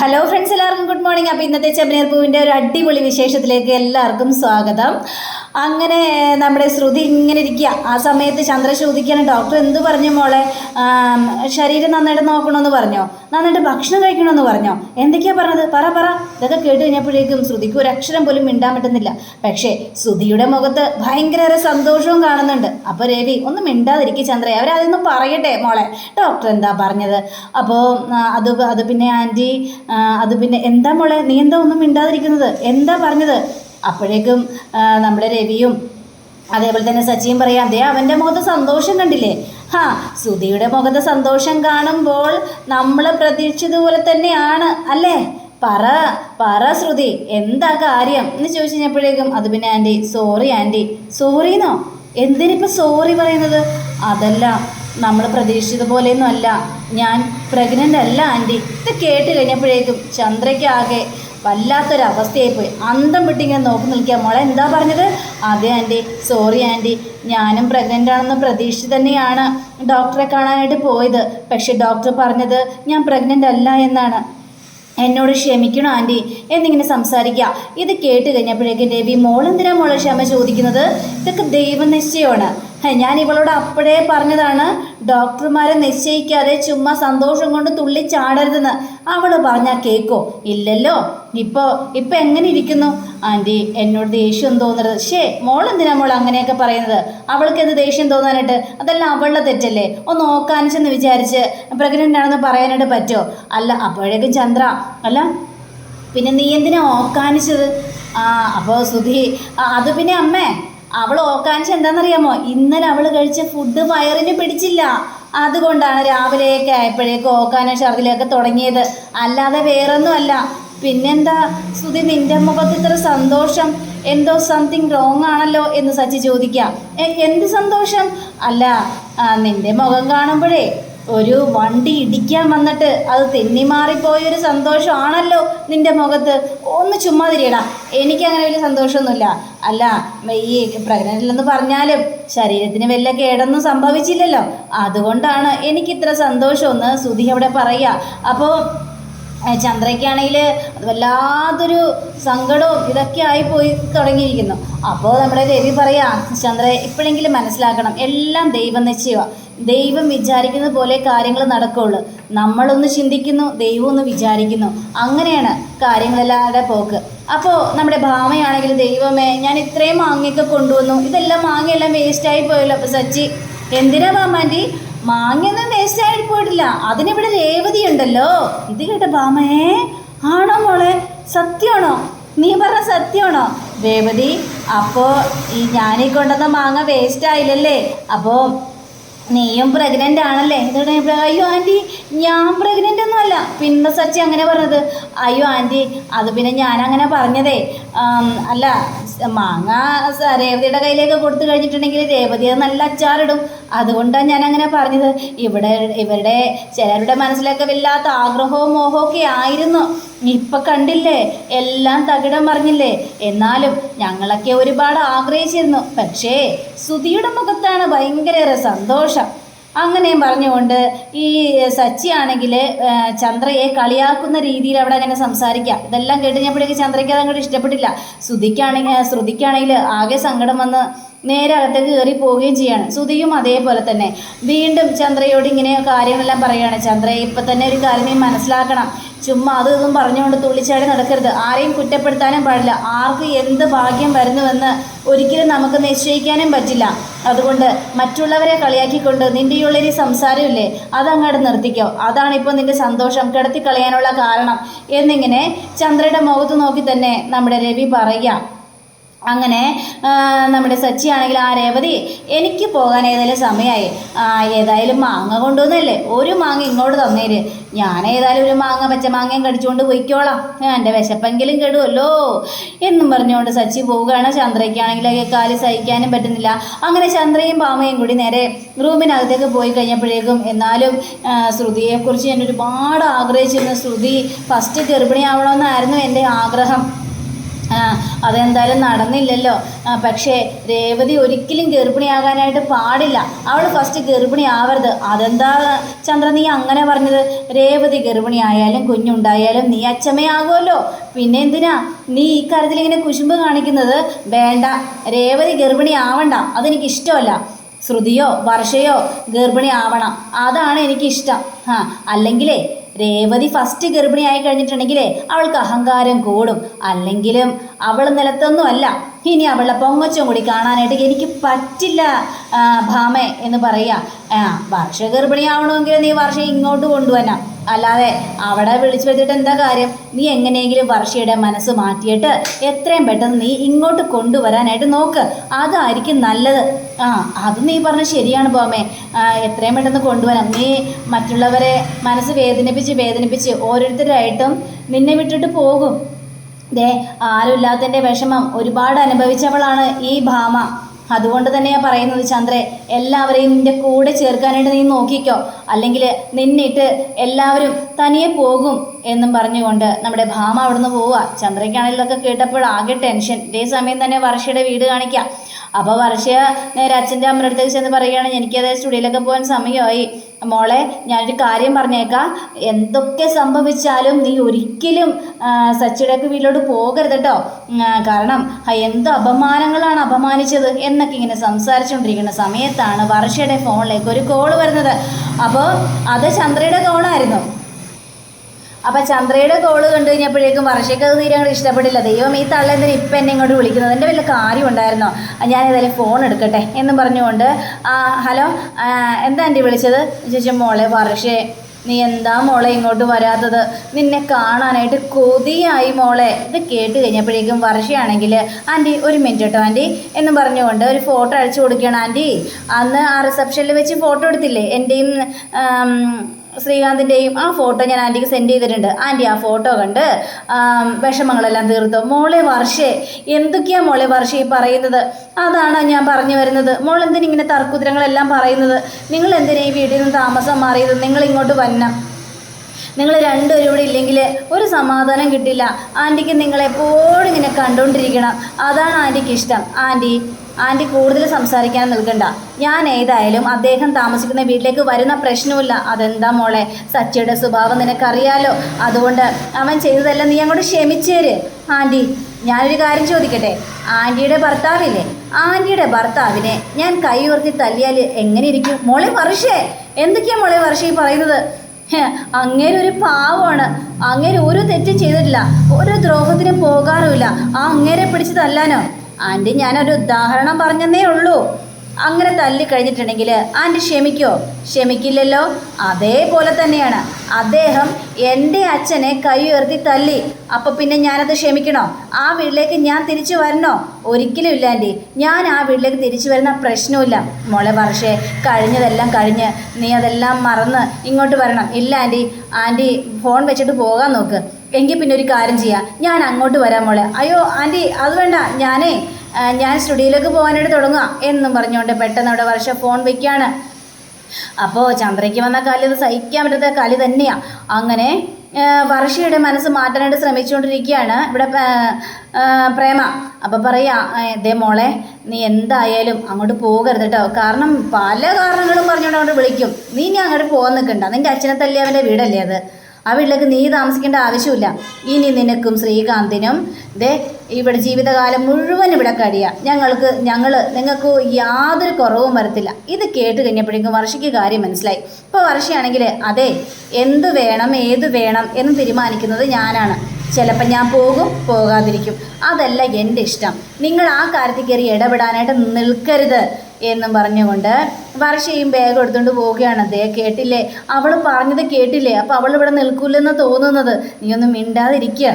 Hello friends എല്ലാവർക്കും good morning അപ്പോൾ ഇന്നത്തെ ചെമ്മനീർ പൂവിന്റെ ഒരു അടിപൊളി വിശേഷത്തിലേക്ക് എല്ലാവർക്കും സ്വാഗതം. അങ്ങനെ നമ്മുടെ ശ്രുതി ഇങ്ങനെ ഇരിക്കുക ആ സമയത്ത് ചന്ദ്ര ചോദിക്കുകയാണ് ഡോക്ടർ എന്ത് പറഞ്ഞു മോളെ? ശരീരം നന്നായിട്ട് നോക്കണമെന്ന് പറഞ്ഞോ? നന്നായിട്ട് ഭക്ഷണം കഴിക്കണമെന്ന് പറഞ്ഞോ? എന്തൊക്കെയാ പറഞ്ഞത്? പറ പറ. ഇതൊക്കെ കേട്ട് കഴിഞ്ഞപ്പോഴേക്കും ശ്രുതിക്ക് ഒരു അക്ഷരം പോലും മിണ്ടാൻ പറ്റുന്നില്ല. പക്ഷേ ശ്രുതിയുടെ മുഖത്ത് ഭയങ്കര സന്തോഷവും കാണുന്നുണ്ട്. അപ്പോൾ രവി ഒന്ന് മിണ്ടാതിരിക്കുക ചന്ദ്രയെ അവരതൊന്നും പറയട്ടെ മോളെ. ഡോക്ടർ എന്താ പറഞ്ഞത്? അപ്പോൾ അത് അത് പിന്നെ ആന്റി അത് പിന്നെ എന്താ മോളെ? നീ എന്താ ഒന്നും മിണ്ടാതിരിക്കുന്നത്? എന്താ പറഞ്ഞത്? അപ്പോഴേക്കും നമ്മുടെ രവിയും അതേപോലെ തന്നെ സച്ചിയും പറയാം അതേ അവന്റെ മുഖത്ത് സന്തോഷം കണ്ടില്ലേ? ഹാ സുധിയുടെ മുഖത്ത് സന്തോഷം കാണുമ്പോൾ നമ്മൾ പ്രതീക്ഷിച്ചതുപോലെ തന്നെയാണ് അല്ലേ? പറ പറ ശ്രുതി എന്താ കാര്യം? എന്ന് ചോദിച്ചു കഴിഞ്ഞപ്പോഴേക്കും അത് പിന്നെ ആന്റി സോറി ആന്റി. സോറിന്നോ? എന്തിനിപ്പോൾ സോറി പറയുന്നത്? അതല്ല നമ്മൾ പ്രതീക്ഷിച്ചതുപോലെയൊന്നും അല്ല. ഞാൻ പ്രഗ്നന്റ് അല്ല ആന്റി. ഇത് കേട്ട് കഴിഞ്ഞപ്പോഴേക്കും ചന്ദ്രയ്ക്ക് ആകെ വല്ലാത്തൊരവസ്ഥയായി പോയി അന്തം വിട്ടിങ്ങനെ നോക്കി നിൽക്കുക. മോളെ എന്താ പറഞ്ഞത്? അതെ ആന്റി സോറി ആന്റി ഞാനും പ്രഗ്നന്റ് ആണെന്ന് പ്രതീക്ഷിച്ച് തന്നെയാണ് ഡോക്ടറെ കാണാനായിട്ട് പോയത്. പക്ഷേ ഡോക്ടർ പറഞ്ഞത് ഞാൻ പ്രഗ്നന്റ് അല്ല എന്നാണ്. എന്നോട് ക്ഷമിക്കണം ആന്റി എന്നിങ്ങനെ സംസാരിക്കുക. ഇത് കേട്ട് കഴിഞ്ഞപ്പോഴേക്കും രവി മോളെന്തിനാ മോളെ ക്ഷമ ചോദിക്കുന്നത്? ഇതൊക്കെ ദൈവനിശ്ചയമാണ്. ഞാൻ ഇവളോട് അപ്പോഴേ പറഞ്ഞതാണ് ഡോക്ടർമാരെ നിശ്ചയിക്കാതെ ചുമ്മാ സന്തോഷം കൊണ്ട് തുള്ളി ചാടരുതെന്ന് അവൾ പറഞ്ഞാൽ കേക്കോ? ഇല്ലല്ലോ. ഇപ്പോൾ ഇപ്പം എങ്ങനെ ഇരിക്കുന്നു? ആന്റി എന്നോട് ദേഷ്യം തോന്നരുത്. ഷേ മോൾ എന്തിനാ മോൾ അങ്ങനെയൊക്കെ പറയുന്നത്? അവൾക്ക് എന്ത് ദേഷ്യം തോന്നാനായിട്ട്? അതെല്ലാം അവളുടെ തെറ്റല്ലേ? ഒന്ന് നോക്കാനിച്ചെന്ന് വിചാരിച്ച് പ്രഗ്നന്റ് ആണെന്ന് പറയാനായിട്ട് പറ്റുമോ? അല്ല അപ്പോഴേക്കും ചന്ദ്ര. അല്ല പിന്നെ നീ എന്തിനാ ഓക്കാനിച്ചത്? ആ അപ്പോൾ സുധി അത് പിന്നെ അമ്മേ. അവൾ ഓക്കാനിച്ച് എന്താണെന്നറിയാമോ? ഇന്നലെ അവൾ കഴിച്ച ഫുഡ് വയറിന് പിടിച്ചില്ല. അതുകൊണ്ടാണ് രാവിലെയൊക്കെ ആയപ്പോഴേക്കും ഓക്കാനും ഷർദിലൊക്കെ തുടങ്ങിയത്. അല്ലാതെ വേറൊന്നുമല്ല. പിന്നെന്താ? സുധി നിന്റെ മുഖത്ത് ഇത്ര സന്തോഷം. എന്തോ സംതിങ് റോങ് ആണല്ലോ എന്ന് സച്ചി ചോദിക്കാം. എന്ത് സന്തോഷം? അല്ല നിന്റെ മുഖം കാണുമ്പോഴേ ഒരു വണ്ടി ഇടിക്കാൻ വന്നിട്ട് അത് തെന്നി മാറിപ്പോയൊരു സന്തോഷമാണല്ലോ നിന്റെ മുഖത്ത്. ഒന്ന് ചുമ്മാ തിരിയടാ. എനിക്കങ്ങനെ വലിയ സന്തോഷമൊന്നുമില്ല. അല്ല ഈ പ്രഗ്നന്റിലെന്ന് പറഞ്ഞാലും ശരീരത്തിന് വല്ല കേടൊന്നും സംഭവിച്ചില്ലല്ലോ. അതുകൊണ്ടാണ് എനിക്കിത്ര സന്തോഷമെന്ന് സുധി അവിടെ പറയുക. അപ്പോൾ ചന്ദ്രയ്ക്കാണെങ്കിൽ വല്ലാത്തൊരു സങ്കടവും ഇതൊക്കെ ആയി പോയി തുടങ്ങിയിരിക്കുന്നു. അപ്പോൾ നമ്മുടെ രവി പറയാ ചന്ദ്ര ഇപ്പോഴെങ്കിലും മനസ്സിലാക്കണം എല്ലാം ദൈവം നിശ്ചയമാണ് ദൈവം വിചാരിക്കുന്ന പോലെ കാര്യങ്ങൾ നടക്കുള്ളൂ. നമ്മളൊന്ന് ചിന്തിക്കുന്നു ദൈവം ഒന്ന് വിചാരിക്കുന്നു. അങ്ങനെയാണ് കാര്യങ്ങളെല്ലാവരുടെ പോക്ക്. അപ്പോൾ നമ്മുടെ ഭാമയാണെങ്കിൽ ദൈവമേ ഞാൻ ഇത്രയും മാങ്ങയൊക്കെ കൊണ്ടുവന്നു. ഇതെല്ലാം മാങ്ങയെല്ലാം വേസ്റ്റായി പോയല്ലോ. അപ്പോൾ സച്ചി എന്തിനാ ഭാമാന്റി മാങ്ങയൊന്നും വേസ്റ്റ് ആയിട്ട് പോയിട്ടില്ല. അതിനിവിടെ രേവതി ഉണ്ടല്ലോ. ഇത് കേട്ട ബാമയെ ആണോ മോളെ? സത്യമാണോ? നീ പറഞ്ഞ സത്യമാണോ? രേവതി അപ്പോ ഈ ഞാനീ കൊണ്ടുവന്ന മാങ്ങ വേസ്റ്റ് ആയില്ലല്ലേ? അപ്പോ നീയും പ്രഗ്നന്റ് ആണല്ലേ? ഇതോടെ അയ്യോ ആന്റി ഞാൻ പ്രഗ്നന്റ് ഒന്നും അല്ല പിന്നെ സച്ചി അങ്ങനെ പറഞ്ഞത്. അയ്യോ ആന്റി അത് പിന്നെ ഞാൻ അങ്ങനെ പറഞ്ഞതേ. അല്ല മാങ്ങ രേവതിയുടെ കയ്യിലേക്ക് കൊടുത്തു കഴിഞ്ഞിട്ടുണ്ടെങ്കിൽ രേവതി അത് നല്ല അച്ചാറിടും. അതുകൊണ്ടാണ് ഞാൻ അങ്ങനെ പറഞ്ഞത്. ഇവിടെ ഇവരുടെ ചിലരുടെ മനസ്സിലൊക്കെ വല്ലാത്ത ആഗ്രഹവും മോഹവും ഒക്കെ ആയിരുന്നു. ഇപ്പൊ കണ്ടില്ലേ എല്ലാം തകിടം പറഞ്ഞില്ലേ എന്നാലും ഞങ്ങളൊക്കെ ഒരുപാട് ആഗ്രഹിച്ചിരുന്നു. പക്ഷേ സുധിയുടെ മുഖത്താണ് ഭയങ്കര സന്തോഷം. അങ്ങനെയും പറഞ്ഞുകൊണ്ട് ഈ സച്ചിയാണെങ്കിൽ ചന്ദ്രയെ കളിയാക്കുന്ന രീതിയിൽ അവിടെ അങ്ങനെ സംസാരിക്കാം. ഇതെല്ലാം കേട്ട് കേട്ടുകഴിഞ്ഞപ്പോഴേക്ക് ചന്ദ്രയ്ക്ക് അത് അങ്ങോട്ട് ഇഷ്ടപ്പെട്ടില്ല. ശ്രുതിക്കാണെങ്കിൽ ശ്രുതിക്കാണെങ്കിൽ ആകെ സങ്കടം വന്ന് നേരെ അകത്തേക്ക് കയറി പോവുകയും ചെയ്യാണ്. ശ്രുതിയും അതേപോലെ തന്നെ. വീണ്ടും ചന്ദ്രയോട് ഇങ്ങനെ കാര്യങ്ങളെല്ലാം പറയുകയാണ്. ചന്ദ്ര ഇപ്പം തന്നെ ഒരു കാര്യം നീ മനസ്സിലാക്കണം. ചുമ്മാ അത് ഇതും പറഞ്ഞുകൊണ്ട് തുള്ളിച്ചാടി നടക്കരുത്. ആരെയും കുറ്റപ്പെടുത്താനും പാടില്ല. ആർക്ക് എന്ത് ഭാഗ്യം വരുന്നുവെന്ന് ഒരിക്കലും നമുക്ക് നിശ്ചയിക്കാനും പറ്റില്ല. അതുകൊണ്ട് മറ്റുള്ളവരെ കളിയാക്കിക്കൊണ്ട് നിന്റെ ഈ ഉള്ളൊരു സംസാരമില്ലേ? അതങ്ങോട്ട് നിർത്തിക്കോ. അതാണിപ്പോൾ നിന്റെ സന്തോഷം. കിടത്തി കളയാനുള്ള കാരണം. എന്നിങ്ങനെ ചന്ദ്രയുടെ മുഖത്ത് നോക്കി തന്നെ നമ്മുടെ രവി പറയുക. അങ്ങനെ നമ്മുടെ സച്ചി ആണെങ്കിൽ ആ രേവതി എനിക്ക് പോകാൻ ഏതായാലും സമയമായി ഏതായാലും മാങ്ങ കൊണ്ടുവന്നല്ലേ? ഒരു മാങ്ങ ഇങ്ങോട്ട് തന്നേര്. ഞാൻ ഏതായാലും ഒരു മാങ്ങ പച്ച മാങ്ങയും കടിച്ചുകൊണ്ട് പോയിക്കോളാം. എന്റെ വിശപ്പെങ്കിലും കെടുമല്ലോ എന്നും പറഞ്ഞുകൊണ്ട് സച്ചി പോവുകയാണ്. ചന്ദ്രയ്ക്കാണെങ്കിൽ കാൽ സഹിക്കാനും പറ്റുന്നില്ല. അങ്ങനെ ചന്ദ്രയും പാമയും കൂടി നേരെ റൂമിനകത്തേക്ക് പോയി കഴിഞ്ഞപ്പോഴേക്കും എന്നാലും ശ്രുതിയെക്കുറിച്ച് ഞാൻ ഒരുപാട് ആഗ്രഹിച്ചിരുന്ന ശ്രുതി ഫസ്റ്റ് ഗർഭിണിയാവണമെന്നായിരുന്നു എന്റെ ആഗ്രഹം. അതെന്തായാലും നടന്നില്ലല്ലോ. പക്ഷേ രേവതി ഒരിക്കലും ഗർഭിണിയാകാനായിട്ട് പാടില്ല. അവൾ ഫസ്റ്റ് ഗർഭിണി ആവരുത്. അതെന്താ ചന്ദ്ര നീ അങ്ങനെ പറഞ്ഞത്? രേവതി ഗർഭിണിയായാലും കുഞ്ഞുണ്ടായാലും നീ അച്ഛമ്മയാകുമല്ലോ പിന്നെ എന്തിനാ? നീ ഈ കാര്യത്തിൽ ഇങ്ങനെ കുശുമ്പ് കാണിക്കുന്നത്? വേണ്ട. രേവതി ഗർഭിണി ആവണ്ട. അതെനിക്ക് ഇഷ്ടമല്ല. ശ്രുതിയോ വർഷയോ ഗർഭിണി ആവണം. അതാണ് എനിക്കിഷ്ടം. ആ അല്ലെങ്കിലേ രേവതി ഫസ്റ്റ് ഗർഭിണിയായി കഴിഞ്ഞിട്ടുണ്ടെങ്കിലേ അവൾക്ക് അഹങ്കാരം കൂടും. അല്ലെങ്കിലും അവൾ നിലത്തൊന്നുമല്ല ഇനി അവളുടെ പൊങ്ങച്ചും കൂടി കാണാനായിട്ട് എനിക്ക് പറ്റില്ല ഭാമേ എന്ന് പറയുക ആ വർഷ ഗർഭിണിയാവണമെങ്കിൽ നീ വർഷം ഇങ്ങോട്ട് കൊണ്ടുവരണം. അല്ലാതെ അവിടെ വിളിച്ചു വെച്ചിട്ട് എന്താ കാര്യം? നീ എങ്ങനെയെങ്കിലും വർഷയുടെ മനസ്സ് മാറ്റിയിട്ട് എത്രയും പെട്ടെന്ന് നീ ഇങ്ങോട്ട് കൊണ്ടുവരാനായിട്ട് നോക്ക്. അതായിരിക്കും നല്ലത്. ആ അത് നീ പറഞ്ഞ ശരിയാണ് പോമേ എത്രയും പെട്ടെന്ന് കൊണ്ടുവരാം. നീ മറ്റുള്ളവരെ മനസ്സ് വേദനിപ്പിച്ച് വേദനിപ്പിച്ച് ഓരോരുത്തരായിട്ടും നിന്നെ വിട്ടിട്ട് പോകും. ദേ ആരുമില്ലാത്തതിന്റെ വിഷമം ഒരുപാട് അനുഭവിച്ചവളാണ് ഈ ഭാമ. അതുകൊണ്ട് തന്നെയാണ് പറയുന്നത് ചന്ദ്രേ എല്ലാവരെയും നിന്റെ കൂടെ ചേർക്കാനായിട്ട് നീ നോക്കിക്കോ. അല്ലെങ്കിൽ നിന്നിട്ട് എല്ലാവരും തനിയെ പോകും എന്നും പറഞ്ഞുകൊണ്ട് നമ്മുടെ ഭാമ അവിടുന്ന് പോവുക. ചന്ദ്രയ്ക്കാണെങ്കിലൊക്കെ കേട്ടപ്പോൾ ആകെ ടെൻഷൻ. ഇതേ സമയം തന്നെ വർഷയുടെ വീട് കാണിക്കാം. അപ്പോൾ വർഷ നേരെ അച്ഛന്റെ അമ്മയുടെ അടുത്തേക്ക് ചെന്ന് പറയുകയാണ് എനിക്കത് സ്റ്റുഡിയോയിലൊക്കെ പോകാൻ സമയമായി. മോളെ ഞാനൊരു കാര്യം പറഞ്ഞേക്കാം. എന്തൊക്കെ സംഭവിച്ചാലും നീ ഒരിക്കലും സച്ചിയുടെയൊക്കെ വീട്ടിലോട്ട് പോകരുത് കേട്ടോ. കാരണം എന്തോ അപമാനങ്ങളാണ് അപമാനിച്ചത് എന്നൊക്കെ ഇങ്ങനെ സംസാരിച്ചുകൊണ്ടിരിക്കുന്ന സമയത്താണ് വർഷയുടെ ഫോണിലേക്ക് ഒരു കോൾ വരുന്നത്. അപ്പോൾ അത് ചന്ദ്രയുടെ കോളായിരുന്നു അപ്പം ചന്ദ്രയുടെ കോൾ കണ്ടു കഴിഞ്ഞപ്പോഴേക്കും വർഷയ്ക്ക് അത് തീരെ അങ്ങോട്ട് ഇഷ്ടപ്പെട്ടില്ല. ദൈവം ഈ തള്ള എന്തിനും ഇപ്പം എന്നെ ഇങ്ങോട്ട് വിളിക്കുന്നത്? എന്റെ വലിയ കാര്യം ഉണ്ടായിരുന്നോ? ഞാൻ ഏതായാലും ഫോൺ എടുക്കട്ടെ എന്ന് പറഞ്ഞുകൊണ്ട് ഹലോ എന്താ എന്റെ വിളിച്ചത്? ചേച്ചി മോളെ വർഷേ നീ എന്താ മോളെ ഇങ്ങോട്ട് വരാത്തത്? നിന്നെ കാണാനായിട്ട് കൊതിയായി മോളെ. ഇത് കേട്ട് കഴിഞ്ഞപ്പോഴേക്കും വർഷയാണെങ്കിൽ ആന്റി ഒരു മിനിറ്റ് കേട്ടോ ആന്റി എന്ന് പറഞ്ഞുകൊണ്ട് ഒരു ഫോട്ടോ അയച്ചു കൊടുക്കുകയാണ് ആന്റി. അന്ന് ആ റിസപ്ഷനിൽ വെച്ച് ഫോട്ടോ എടുത്തില്ലേ? എന്റെയും ശ്രീകാന്തിന്റെയും ആ ഫോട്ടോ ഞാൻ ആന്റിക്ക് സെൻഡ് ചെയ്തിട്ടുണ്ട്. ആന്റി ആ ഫോട്ടോ കണ്ട് വിഷമങ്ങളെല്ലാം തീർത്തു? മോളെ വർഷേ എന്തൊക്കെയാണ് മോളെ വർഷ ഈ പറയുന്നത്? അതാണ് ഞാൻ പറഞ്ഞു വരുന്നത്. മോൾ എന്തിനാ ഇങ്ങനെ തർക്കുത്തരങ്ങളെല്ലാം പറയുന്നത്? നിങ്ങൾ എന്തിനാ ഈ വീട്ടിൽ നിന്ന് താമസം മാറിയത്? നിങ്ങൾ ഇങ്ങോട്ട് വന്ന നിങ്ങൾ രണ്ടുപേരും ഇവിടെ ഇല്ലെങ്കിൽ ഒരു സമാധാനം കിട്ടില്ല. ആന്റിക്ക് നിങ്ങളെപ്പോഴും ഇങ്ങനെ കണ്ടുകൊണ്ടിരിക്കണം. അതാണ് ആന്റിക്ക് ഇഷ്ടം. ആന്റി ആന്റി കൂടുതൽ സംസാരിക്കാൻ നിൽക്കണ്ട. ഞാൻ ഏതായാലും അദ്ദേഹം താമസിക്കുന്ന വീട്ടിലേക്ക് വരുന്ന പ്രശ്നമില്ല അതെന്താ മോളെ? സച്ചിയുടെ സ്വഭാവം നിനക്കറിയാലോ. അതുകൊണ്ട് അവൻ ചെയ്തതല്ല നീ അങ്ങോട്ട് ക്ഷമിച്ചേര് ആന്റി ഞാനൊരു കാര്യം ചോദിക്കട്ടെ? ആന്റിയുടെ ഭർത്താവില്ലേ? ആന്റിയുടെ ഭർത്താവിനെ ഞാൻ കൈ തല്ലിയാൽ എങ്ങനെ ഇരിക്കും മോളെ വർഷേ എന്തൊക്കെയാ മോളെ വർഷ ഈ പറയുന്നത്? അങ്ങേര് ഒരു പാവമാണ്. അങ്ങേര് ഒരു തെറ്റും ചെയ്തിട്ടില്ല. ഒരു ദ്രോഹത്തിനും പോകാറുമില്ല. ആ അങ്ങേരെ പിടിച്ച് തല്ലാനോ? ആന്റി ഞാനൊരു ഉദാഹരണം പറഞ്ഞതേ ഉള്ളൂ. അങ്ങനെ തല്ലി കഴിഞ്ഞിട്ടുണ്ടെങ്കിൽ ആന്റി ക്ഷമിക്കോ? ക്ഷമിക്കില്ലല്ലോ? അതേപോലെ തന്നെയാണ്. അദ്ദേഹം എന്റെ അച്ഛനെ കൈ ഉയർത്തി തല്ലി. അപ്പോൾ പിന്നെ ഞാനത് ക്ഷമിക്കണോ? ആ വീട്ടിലേക്ക് ഞാൻ തിരിച്ചു വരണോ? ഒരിക്കലും ഇല്ല ആന്റി. ഞാൻ ആ വീട്ടിലേക്ക് തിരിച്ചു വരുന്ന പ്രശ്നമില്ല മോളെ വർഷേ കഴിഞ്ഞതെല്ലാം കഴിഞ്ഞ് നീ അതെല്ലാം മറന്ന് ഇങ്ങോട്ട് വരണം. ഇല്ല ആന്റി. ആന്റി ഫോൺ വെച്ചിട്ട് പോകാൻ നോക്ക്. എങ്കിൽ പിന്നെ ഒരു കാര്യം ചെയ്യാം. ഞാൻ അങ്ങോട്ട് വരാൻ മോളെ. അയ്യോ ആന്റി അത് വേണ്ട. ഞാനേ ഞാൻ സ്റ്റുഡിയോയിലേക്ക് പോകാനായിട്ട് തുടങ്ങുക എന്നും പറഞ്ഞുകൊണ്ട് പെട്ടെന്ന് അവിടെ വർഷ ഫോൺ വയ്ക്കുകയാണ് അപ്പോൾ ചന്ദ്രയ്ക്ക് വന്ന കാലി അത് സഹിക്കാൻ പറ്റാത്ത കാലി തന്നെയാണ് അങ്ങനെ വർഷയുടെ മനസ്സ് മാറ്റാനായിട്ട് ശ്രമിച്ചുകൊണ്ടിരിക്കുകയാണ് ഇവിടെ പ്രേമ. അപ്പോൾ പറയാ ഇതേ മോളെ നീ എന്തായാലും അങ്ങോട്ട് പോകരുത് കേട്ടോ കാരണം പല കാരണങ്ങളും പറഞ്ഞുകൊണ്ട് അങ്ങോട്ട് വിളിക്കും. നീ ഇനി അങ്ങോട്ട് പോകാൻ നിൽക്കണ്ട നിന്റെ അച്ഛനെ തല്ലേ അവന്റെ വീടല്ലേ അത്? ആ വീട്ടിലേക്ക് നീ താമസിക്കേണ്ട ആവശ്യമില്ല. ഇനി നിനക്കും ശ്രീകാന്തിനും ദേ ഇവിടെ ജീവിതകാലം മുഴുവൻ ഇവിടെ കഴിയാം. ഞങ്ങൾക്ക് ഞങ്ങൾ നിങ്ങൾക്ക് യാതൊരു കുറവും വരത്തില്ല. ഇത് കേട്ട് കഴിഞ്ഞപ്പോഴേക്കും വർഷയ്ക്ക് കാര്യം മനസ്സിലായി. ഇപ്പോൾ വർഷയാണെങ്കിൽ അതെ എന്ത് വേണം ഏത് വേണം എന്ന് തീരുമാനിക്കുന്നത് ഞാനാണ്. ചിലപ്പോൾ ഞാൻ പോകും പോകാതിരിക്കും. അതല്ല എന്റെ ഇഷ്ടം. നിങ്ങൾ ആ കാര്യത്തിൽ കയറി ഇടപെടാനായിട്ട് നിൽക്കരുത്. എന്നും പറഞ്ഞുകൊണ്ട് വർഷയും ബാഗ് എടുത്തുകൊണ്ട് പോവുകയാണ്. അതേ കേട്ടില്ലേ? അവൾ പറഞ്ഞത് കേട്ടില്ലേ? അപ്പോൾ അവൾ ഇവിടെ നിൽക്കില്ലെന്ന് തോന്നുന്നത്. നീ ഒന്നും മിണ്ടാതിരിക്കുക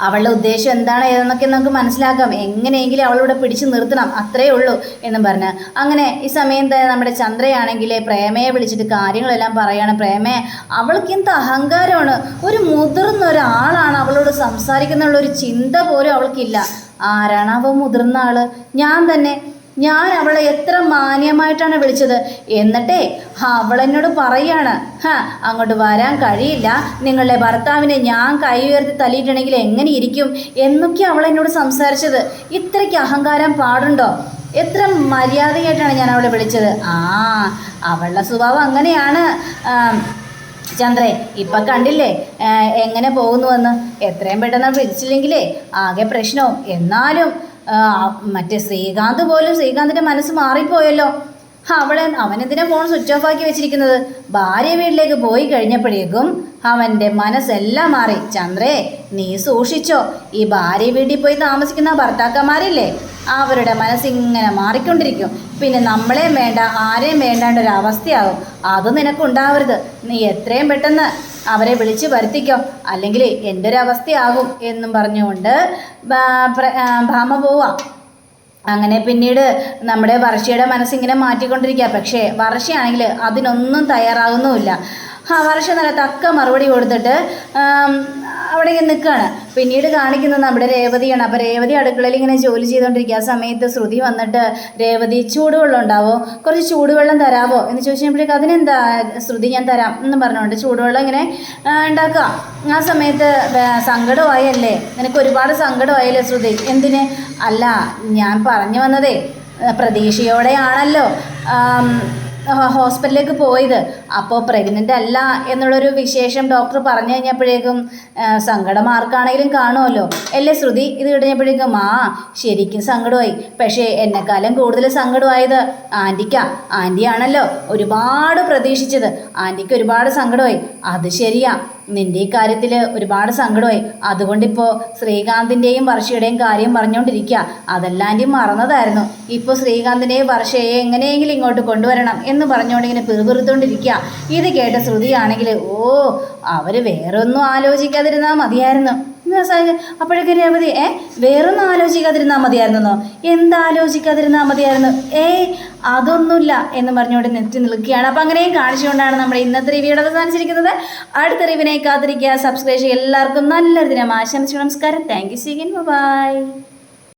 അവളുടെ ഉദ്ദേശം എന്താണ് ഏതെന്നൊക്കെ നമുക്ക് മനസ്സിലാക്കാം. എങ്ങനെയെങ്കിലും അവളിവിടെ പിടിച്ചു നിർത്തണം. അത്രേ ഉള്ളൂ എന്നും പറഞ്ഞ്. അങ്ങനെ ഈ സമയം തന്നെ നമ്മുടെ ചന്ദ്രയാണെങ്കിൽ പ്രേമയെ വിളിച്ചിട്ട് കാര്യങ്ങളെല്ലാം പറയാണ്. പ്രേമയെ അവൾക്ക് എന്ത് അഹങ്കാരമാണ്? ഒരു മുതിർന്ന ഒരാളാണ് അവളോട് സംസാരിക്കുന്നുള്ള ഒരു ചിന്ത പോലും അവൾക്കില്ല. ആരാണ് അവ മുതിർന്ന ആൾ? ഞാൻ തന്നെ. ഞാൻ അവളെ എത്ര മാന്യമായിട്ടാണ് വിളിച്ചത്. എന്നിട്ടേ അവളെന്നോട് പറയാണ്. ഹാ അങ്ങോട്ട് വരാൻ കഴിയില്ല. നിങ്ങളുടെ ഭർത്താവിനെ ഞാൻ കൈ ഉയർത്തി തല്ലിയിട്ടുണ്ടെങ്കിൽ എങ്ങനെ ഇരിക്കും? എന്നൊക്കെ അവളെന്നോട് സംസാരിച്ചത്. ഇത്രയ്ക്ക് അഹങ്കാരം പാടുണ്ടോ? എത്ര മര്യാദയായിട്ടാണ് ഞാൻ അവളെ വിളിച്ചത്? ആ അവളുടെ സ്വഭാവം അങ്ങനെയാണ്. ചന്ദ്രേ ഇപ്പം കണ്ടില്ലേ? എങ്ങനെ പോകുന്നുവെന്ന്? എത്രയും പെട്ടെന്ന് വിളിച്ചില്ലെങ്കിലേ ആകെ പ്രശ്നവും. എന്നാലും മറ്റേ ശ്രീകാന്ത് പോലും ശ്രീകാന്തിന്റെ മനസ്സ് മാറിപ്പോയല്ലോ. അവളെ അവനെന്തിനാ ഫോൺ സ്വിച്ച് ഓഫ് ആക്കി വെച്ചിരിക്കുന്നത്? ഭാര്യ വീട്ടിലേക്ക് പോയി കഴിഞ്ഞപ്പോഴേക്കും അവന്റെ മനസ്സെല്ലാം മാറി. ചന്ദ്രേ നീ സൂക്ഷിച്ചോ. ഈ ഭാര്യ വീട്ടിൽ പോയി താമസിക്കുന്ന ഭർത്താക്കന്മാരില്ലേ? അവരുടെ മനസ്സിങ്ങനെ മാറിക്കൊണ്ടിരിക്കും. പിന്നെ നമ്മളെയും വേണ്ട ആരെയും വേണ്ടാണ്ട ഒരു അത് നിനക്കുണ്ടാവരുത്. നീ എത്രയും പെട്ടെന്ന് അവരെ വിളിച്ച് വരുത്തിക്കോ. അല്ലെങ്കിൽ എന്റെ ഒരു അവസ്ഥയാകും എന്നും പറഞ്ഞുകൊണ്ട് ഭാമ പോവാം. അങ്ങനെ പിന്നീട് നമ്മുടെ വർഷയുടെ മനസ്സിങ്ങനെ മാറ്റിക്കൊണ്ടിരിക്കുക പക്ഷേ വർഷയാണെങ്കിൽ അതിനൊന്നും തയ്യാറാകുന്നുമില്ല ആ വർഷ നല്ല തക്ക മറുപടി കൊടുത്തിട്ട് അവിടെ ഇങ്ങനെ നിൽക്കുകയാണ്. പിന്നീട് കാണിക്കുന്നത് നമ്മുടെ രേവതിയാണ്. അപ്പോൾ രേവതി അടുക്കളയിൽ ഇങ്ങനെ ജോലി ചെയ്തുകൊണ്ടിരിക്കുക. ആ സമയത്ത് ശ്രുതി വന്നിട്ട് രേവതി ചൂടുവെള്ളം ഉണ്ടാവോ? കുറച്ച് ചൂടുവെള്ളം തരാവോ? എന്ന് ചോദിച്ചപ്പോഴേക്കും അതിനെന്താ? ശ്രുതി ഞാൻ തരാം. എന്ന് പറഞ്ഞുകൊണ്ട് ചൂടുവെള്ളം ഇങ്ങനെ ഉണ്ടാക്കുക. ആ സമയത്ത് സങ്കടമായല്ലേ? നിനക്ക് ഒരുപാട് സങ്കടമായല്ലേ ശ്രുതി? എന്തിന്? അല്ല ഞാൻ പറഞ്ഞു വന്നതേ പ്രതീക്ഷയോടെയാണല്ലോ. ഹോസ്പിറ്റലിലേക്ക് പോയത്. അപ്പോൾ പ്രഗ്നന്റ് അല്ല എന്നുള്ളൊരു വിശേഷം ഡോക്ടർ പറഞ്ഞു കഴിഞ്ഞപ്പോഴേക്കും സങ്കടം ആർക്കാണെങ്കിലും കാണുമല്ലോ. അല്ലേ ശ്രുതി? ഇത് കഴിഞ്ഞപ്പോഴേക്കും ആ ശരിക്കും സങ്കടമായി. പക്ഷേ എന്നെക്കാലം കൂടുതൽ സങ്കടമായത് ആന്റിക്കാ ആന്റിയാണല്ലോ ഒരുപാട് പ്രതീക്ഷിച്ചത്. ആന്റിക്ക് ഒരുപാട് സങ്കടമായി. അത് ശരിയാ. നിന്റെ ഈ കാര്യത്തിൽ ഒരുപാട് സങ്കടമായി. അതുകൊണ്ടിപ്പോൾ ശ്രീകാന്തിന്റെയും വർഷയുടെയും കാര്യം പറഞ്ഞുകൊണ്ടിരിക്കുക അതെല്ലാം ആന്റി മറന്നതായിരുന്നു. ഇപ്പോൾ ശ്രീകാന്തിനെയും വർഷയെ എങ്ങനെയെങ്കിലും ഇങ്ങോട്ട് കൊണ്ടുവരണം എന്ന് പറഞ്ഞുകൊണ്ട് ഇങ്ങനെ പിറുപിറുത്തോണ്ടിരിക്കുക ഇത് കേട്ട ശ്രുതിയാണെങ്കിൽ ഓ അവർ വേറൊന്നും ആലോചിക്കാതിരുന്നാൽ മതിയായിരുന്നു. അപ്പോഴേക്കും രേവതി ഏ വേറൊന്നും ആലോചിക്കാതിരുന്നാൽ മതിയായിരുന്നോ എന്താലോചിക്കാതിരുന്നാൽ മതിയായിരുന്നു? ഏയ് അതൊന്നുമില്ല എന്ന് പറഞ്ഞുകൊണ്ട് നെറ്റി നിൽക്കുകയാണ്. അപ്പം അങ്ങനെയും കാണിച്ചുകൊണ്ടാണ് നമ്മുടെ ഇന്നത്തെ റിവ്യൂടെ അവസാനിച്ചിരിക്കുന്നത്. അടുത്ത റിവിനെ കാത്തിരിക്കുക. സബ്സ്ക്രൈബ് ചെയ്യുക. എല്ലാവർക്കും നല്ലൊരു ദിനം. ആശംസിച്ചു. നമസ്കാരം. Thank you സീഗൻ by